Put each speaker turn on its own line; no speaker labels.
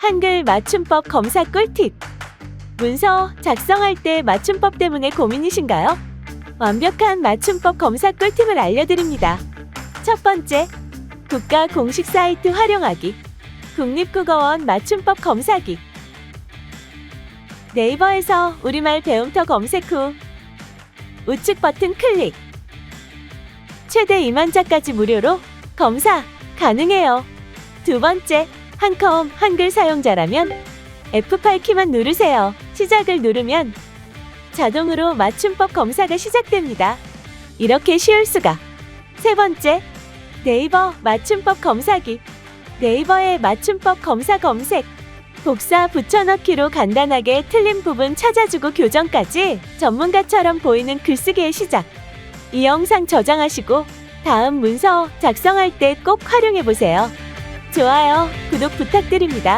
한글 맞춤법 검사 꿀팁. 문서 작성할 때 맞춤법 때문에 고민이신가요? 완벽한 맞춤법 검사 꿀팁을 알려드립니다. 첫 번째, 국가 공식 사이트 활용하기. 국립국어원 맞춤법 검사기. 네이버에서 우리말 배움터 검색 후 우측 버튼 클릭. 최대 2만 자까지 무료로 검사 가능해요. 두 번째, 한컴 한글 사용자라면 F8 키만 누르세요. 시작을 누르면 자동으로 맞춤법 검사가 시작됩니다. 이렇게 쉬울 수가. 세 번째, 네이버 맞춤법 검사기. 네이버의 맞춤법 검사 검색. 복사 붙여넣기로 간단하게 틀린 부분 찾아주고 교정까지 전문가처럼 보이는 글쓰기의 시작. 이 영상 저장하시고 다음 문서 작성할 때 꼭 활용해 보세요. 좋아요, 구독 부탁드립니다.